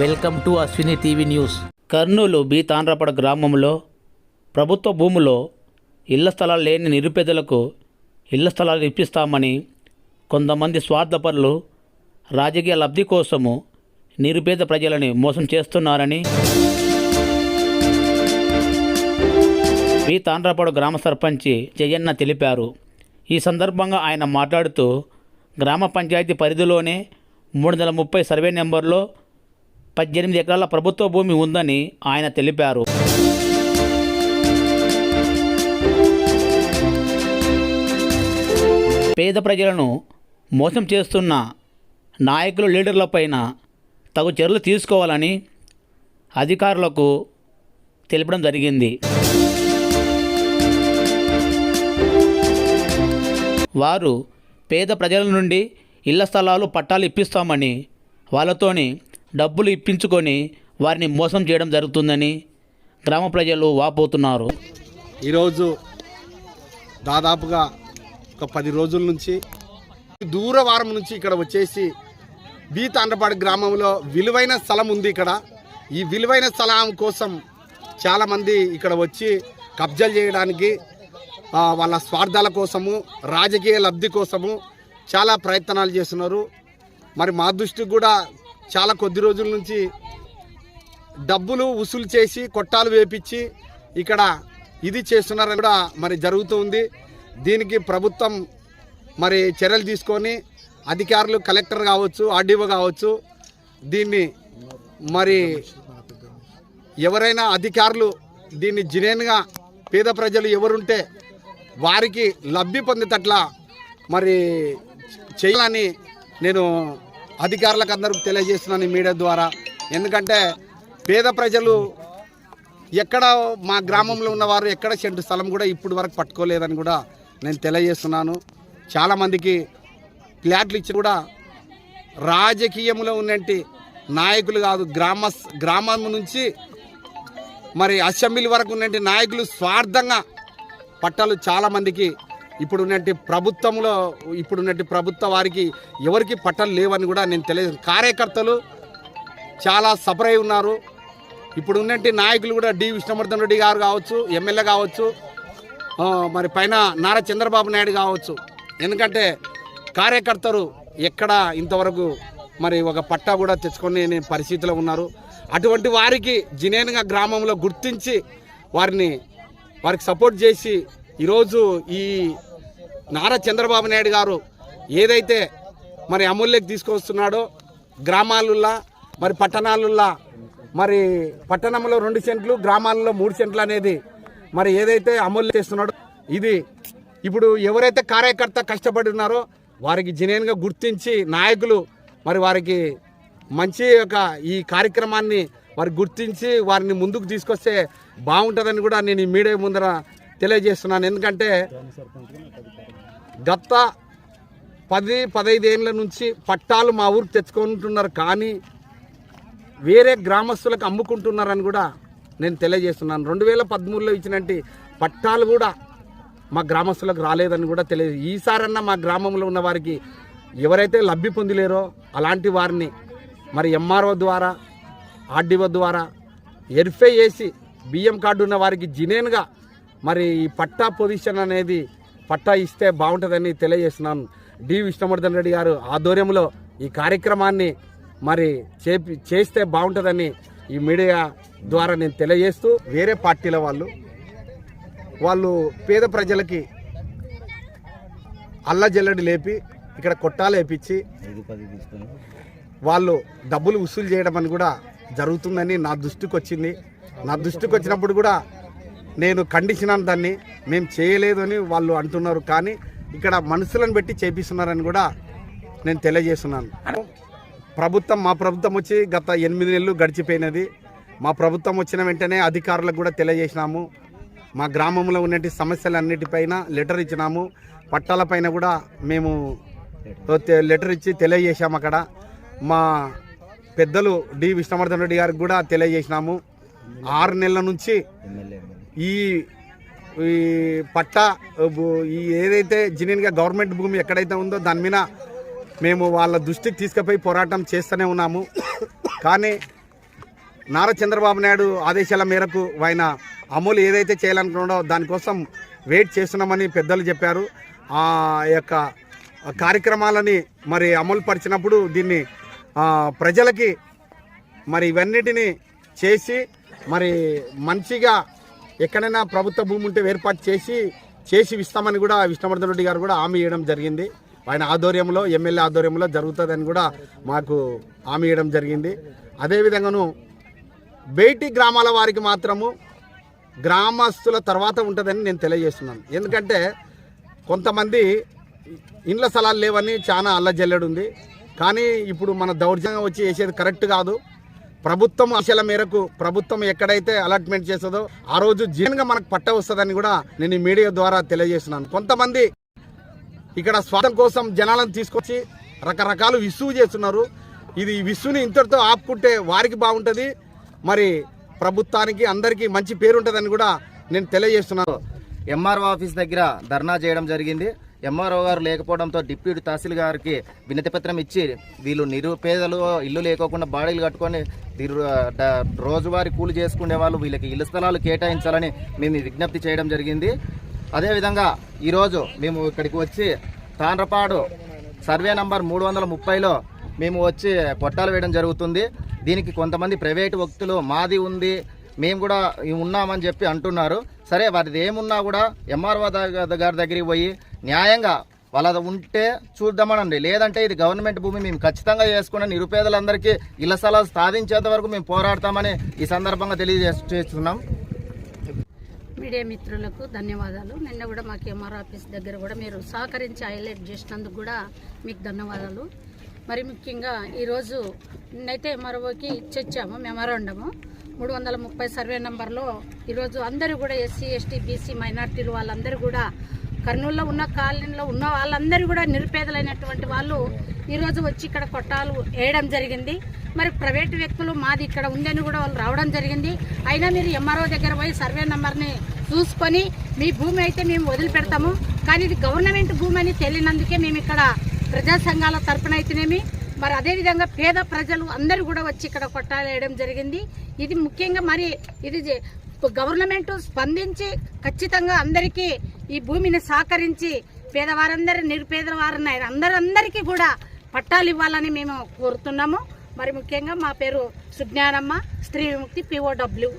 Welcome to Ashwini TV news. Kurnool B Tandrapada గ్రామంలో ప్రభుత్వ భూములో ఇళ్ళ స్థలాలు లేని నిరుపేదలకు ఇళ్ళ స్థలాలు ఇప్పిస్తామని కొంతమంది స్వార్థపరులు రాజకీయ లబ్ధి కోసము నిరుపేద ప్రజలని మోసం చేస్తున్నారని బి తాండ్రపాడు గ్రామ సర్పంచి జయన్న తెలిపారు. ఈ సందర్భంగా ఆయన మాట్లాడుతూ గ్రామ పంచాయతీ పరిధిలోనే మూడు వందల ముప్పై సర్వే నెంబర్లో పద్దెనిమిది ఎకరాల ప్రభుత్వ భూమి ఉందని ఆయన తెలిపారు. పేద ప్రజలను మోసం చేస్తున్న నాయకులు లీడర్లపైన తగు చర్యలు తీసుకోవాలని అధికారులకు తెలపడం జరిగింది. వారు పేద ప్రజల నుండి ఇళ్ళ స్థలాలు పట్టాలు ఇప్పిస్తామని వాళ్ళతోని డబ్బులు ఇప్పించుకొని వారిని మోసం చేయడం జరుగుతుందని గ్రామ ప్రజలు వాపోతున్నారు. ఈరోజు దాదాపుగా ఒక పది రోజుల నుంచి దూరవారం నుంచి ఇక్కడ వచ్చేసి బీ తాండ్రపాడు గ్రామంలో విలువైన స్థలం ఉంది ఇక్కడ. ఈ విలువైన స్థలం కోసం చాలామంది ఇక్కడ వచ్చి కబ్జాలు చేయడానికి వాళ్ళ స్వార్థాల కోసము రాజకీయ లబ్ధి కోసము చాలా ప్రయత్నాలు చేస్తున్నారు. మరి మా దృష్టికి కూడా చాలా కొద్ది రోజుల నుంచి డబ్బులు వసూలు చేసి కొట్టాలు వేపించి ఇక్కడ ఇది చేస్తున్నారని కూడా మరి జరుగుతుంది దీనికి ప్రభుత్వం మరి చర్యలు తీసుకొని అధికారులు కలెక్టర్ కావచ్చు ఆర్డీఓ కావచ్చు దీన్ని మరి ఎవరైనా అధికారులు దీన్ని జినేన్గా పేద ప్రజలు ఎవరుంటే వారికి లబ్ధి పొందేటట్లా మరి చేయాలని నేను అధికారులకు అందరికి తెలియజేస్తున్నాను ఈ మీడియా ద్వారా. ఎందుకంటే పేద ప్రజలు ఎక్కడ మా గ్రామంలో ఉన్నవారు ఎక్కడ సెంటు స్థలం కూడా ఇప్పుడు వరకు పట్టుకోలేదని కూడా నేను తెలియజేస్తున్నాను. చాలామందికి ఫ్లాట్లు ఇచ్చి కూడా రాజకీయంలో ఉన్నట్టు నాయకులు కాదు గ్రామ గ్రామం నుంచి మరి అసెంబ్లీ వరకు ఉన్నట్టు నాయకులు స్వార్థంగా పట్టాలు చాలామందికి ఇప్పుడు ఉన్నట్టు ప్రభుత్వంలో ఇప్పుడు ఉన్నట్టు ప్రభుత్వ వారికి ఎవరికి పట్టాలు లేవని కూడా నేను తెలియదు. కార్యకర్తలు చాలా సఫర్ ఉన్నారు. ఇప్పుడు ఉన్నట్టు నాయకులు కూడా డి విష్ణువర్ధన్ రెడ్డి గారు కావచ్చు ఎమ్మెల్యే కావచ్చు మరి పైన నారా చంద్రబాబు నాయుడు కావచ్చు. ఎందుకంటే కార్యకర్తలు ఎక్కడ ఇంతవరకు మరి ఒక పట్టా కూడా తెచ్చుకొని పరిస్థితిలో ఉన్నారు. అటువంటి వారికి జినేనుగా గ్రామంలో గుర్తించి వారిని వారికి సపోర్ట్ చేసి ఈరోజు ఈ నారా చంద్రబాబు నాయుడు గారు ఏదైతే మరి అమూల్యకి తీసుకొస్తున్నాడో గ్రామాలల్లో మరి పట్టణాలల్లో మరి పట్టణంలో రెండు సెంట్లు గ్రామాలలో మూడు సెంట్లు అనేది మరి ఏదైతే అమలు చేస్తున్నాడో ఇది. ఇప్పుడు ఎవరైతే కార్యకర్త కష్టపడి ఉన్నారో వారికి జనేన్గా గుర్తించి నాయకులు మరి వారికి మంచి ఒక ఈ కార్యక్రమాన్ని వారికి గుర్తించి వారిని ముందుకు తీసుకొస్తే బాగుంటుందని కూడా నేను ఈ మీడియా ముందర తెలియజేస్తున్నాను. ఎందుకంటే గత పది పదైదేళ్ళ నుంచి పట్టాలు మా ఊరికి తెచ్చుకుంటున్నారు. కానీ వేరే గ్రామస్తులకు అమ్ముకుంటున్నారని కూడా నేను తెలియజేస్తున్నాను. రెండు వేల పదమూడులో ఇచ్చినట్టు పట్టాలు కూడా మా గ్రామస్తులకు రాలేదని కూడా తెలియదు. ఈసారన్నా మా గ్రామంలో ఉన్న వారికి ఎవరైతే లబ్ధి పొందలేరో అలాంటి వారిని మరి ఎంఆర్ఓ ద్వారా ఆర్డీఓ ద్వారా ఎర్ఫే చేసి బియ్యం కార్డు ఉన్న వారికి జినేన్గా మరి ఈ పట్టా పొజిషన్ అనేది పట్టా ఇస్తే బాగుంటుందని తెలియజేస్తున్నాను. డి. విష్ణువర్ధన్ రెడ్డి గారు ఆధ్వర్యంలో ఈ కార్యక్రమాన్ని మరి చేపి చేస్తే బాగుంటుందని ఈ మీడియా ద్వారా నేను తెలియజేస్తూ వేరే పార్టీల వాళ్ళు వాళ్ళు పేద ప్రజలకి అల్లజల్లడి లేపి ఇక్కడ కొట్టాలు వేపించి వాళ్ళు డబ్బులు వసూలు చేయడం అని కూడా జరుగుతుందని నా దృష్టికి వచ్చింది నా దృష్టికి వచ్చినప్పుడు కూడా నేను ఖండించినాను దాన్ని మేము చేయలేదు అని వాళ్ళు అంటున్నారు. కానీ ఇక్కడ మనుషులను పెట్టి చేపిస్తున్నారని కూడా నేను తెలియజేస్తున్నాను. ప్రభుత్వం మా ప్రభుత్వం వచ్చి గత ఎనిమిది నెలలు గడిచిపోయినది. మా ప్రభుత్వం వచ్చిన వెంటనే అధికారులకు కూడా తెలియజేసినాము. మా గ్రామంలో ఉన్నటి సమస్యలన్నిటిపైన లెటర్ ఇచ్చినాము. పట్టాలపైన కూడా మేము లెటర్ ఇచ్చి తెలియజేశాము అక్కడ. మా పెద్దలు డి. విష్ణువర్ధన్ రెడ్డి గారికి కూడా తెలియజేసినాము. ఆరు నెలల నుంచి ఈ ఈ పట్టా ఈ ఏదైతే జెన్యున్గా గవర్నమెంట్ భూమి ఎక్కడైతే ఉందో దాని మీద మేము వాళ్ళ దృష్టికి తీసుకుపోయి పోరాటం చేస్తూనే ఉన్నాము. కానీ నారా చంద్రబాబు నాయుడు ఆదేశాల మేరకు ఆయన అమలు ఏదైతే చేయాలనుకున్నాడో దానికోసం వెయిట్ చేస్తున్నామని పెద్దలు చెప్పారు. ఆ యొక్క కార్యక్రమాలని మరి అమలు పరిచినప్పుడు దీన్ని ప్రజలకి మరి ఇవన్నిటిని చేసి మరి మంచిగా ఎక్కడైనా ప్రభుత్వ భూమి ఉంటే ఏర్పాటు చేసి చేసి ఇస్తామని కూడా విష్ణువర్ధన్ రెడ్డి గారు కూడా హామీ ఇవ్వడం జరిగింది. ఆయన ఆధ్వర్యంలో ఎమ్మెల్యే ఆధ్వర్యంలో జరుగుతుందని కూడా మాకు హామీ ఇవ్వడం జరిగింది. అదేవిధంగాను బయటి గ్రామాల వారికి మాత్రము గ్రామస్తుల తర్వాత ఉంటుందని నేను తెలియజేస్తున్నాను. ఎందుకంటే కొంతమంది ఇండ్ల స్థలాలు లేవని చాలా అల్లజల్లెడు ఉంది కానీ ఇప్పుడు మన దౌర్జన్యం వచ్చి వేసేది కరెక్ట్ కాదు. ప్రభుత్వం ఆశల మేరకు ప్రభుత్వం ఎక్కడైతే అలాట్మెంట్ చేస్తుందో ఆ రోజు జీవనంగా మనకు పట్ట వస్తుందని కూడా నేను ఈ మీడియా ద్వారా తెలియజేస్తున్నాను. కొంతమంది ఇక్కడ స్వార్థం కోసం జనాలను తీసుకొచ్చి రకరకాలు విసుగు చేస్తున్నారు. ఇది విసువుని ఇంతటితో ఆపుకుంటే వారికి బాగుంటుంది. మరి ప్రభుత్వానికి అందరికీ మంచి పేరు ఉంటుందని కూడా నేను తెలియజేస్తున్నాను. ఎంఆర్ఓ ఆఫీస్ దగ్గర ధర్నా చేయడం జరిగింది. ఎంఆర్ఓ గారు లేకపోవడంతో డిప్యూటీ తహసీల్ గారికి వినతి పత్రం ఇచ్చి వీళ్ళు నిరుపేదలు ఇల్లు లేకోకుండా బాడీలు కట్టుకొని వీరు, రోజువారీ కూలి చేసుకునే వాళ్ళు వీళ్ళకి ఇల్లు స్థలాలు కేటాయించాలని మేము విజ్ఞప్తి చేయడం జరిగింది. అదేవిధంగా ఈరోజు మేము ఇక్కడికి వచ్చి తాండ్రపాడు సర్వే నంబర్ మూడు వందల ముప్పైలో మేము వచ్చి పొట్టాలు వేయడం జరుగుతుంది. దీనికి కొంతమంది ప్రైవేటు వ్యక్తులు మాది ఉంది మేము కూడా ఉన్నామని చెప్పి అంటున్నారు. సరే వారిది ఏమున్నా కూడా ఎంఆర్ఓ గారి దగ్గరికి పోయి న్యాయంగా వాళ్ళది ఉంటే చూద్దామనండి. లేదంటే ఇది గవర్నమెంట్ భూమి మేము ఖచ్చితంగా చేసుకున్న నిరుపేదలందరికీ ఇళ్ళ స్థలాలు సాధించేంత వరకు మేము పోరాడతామని ఈ సందర్భంగా తెలియజేస్తున్నాం మీడియా మిత్రులకు ధన్యవాదాలు. నిన్న కూడా మాకు ఎంఆర్ ఆఫీస్ దగ్గర కూడా మీరు సహకరించి హైలైట్ చేసినందుకు కూడా మీకు ధన్యవాదాలు. మరి ముఖ్యంగా ఈరోజు నిన్నైతే ఎంఆర్ఓకి ఇచ్చొచ్చాము మెమరాండము. మూడు వందల ముప్పై సర్వే నెంబర్లో ఈరోజు అందరూ కూడా ఎస్సీ ఎస్టీ బీసీ మైనార్టీలు వాళ్ళందరూ కూడా కర్నూలులో ఉన్న కాలనీలో ఉన్న వాళ్ళందరూ కూడా నిరుపేదలైనటువంటి వాళ్ళు ఈరోజు వచ్చి ఇక్కడ కొట్టాలు వేయడం జరిగింది. మరి ప్రైవేటు వ్యక్తులు మాది ఇక్కడ ఉందని కూడా వాళ్ళు రావడం జరిగింది. అయినా మీరు ఎంఆర్ఓ దగ్గర పోయి సర్వే నెంబర్ని చూసుకొని మీ భూమి అయితే మేము వదిలిపెడతాము. కానీ ఇది గవర్నమెంట్ భూమి అని తెలియనందుకే మేము ఇక్కడ ప్రజా సంఘాల తరపున అయితేనేమి మరి అదేవిధంగా పేద ప్రజలు అందరూ కూడా వచ్చి ఇక్కడ కొట్టాలు వేయడం జరిగింది. ఇది ముఖ్యంగా మరి ఇది గవర్నమెంట్ స్పందించి ఖచ్చితంగా అందరికీ ఈ భూమిని సహకరించి పేదవారందరూ నిరుపేద వారిని అందరందరికీ కూడా పట్టాలు ఇవ్వాలని మేము కోరుతున్నాము. మరి ముఖ్యంగా మా పేరు సుజ్ఞానమ్మ స్త్రీ విముక్తి పిఓడబ్ల్యూ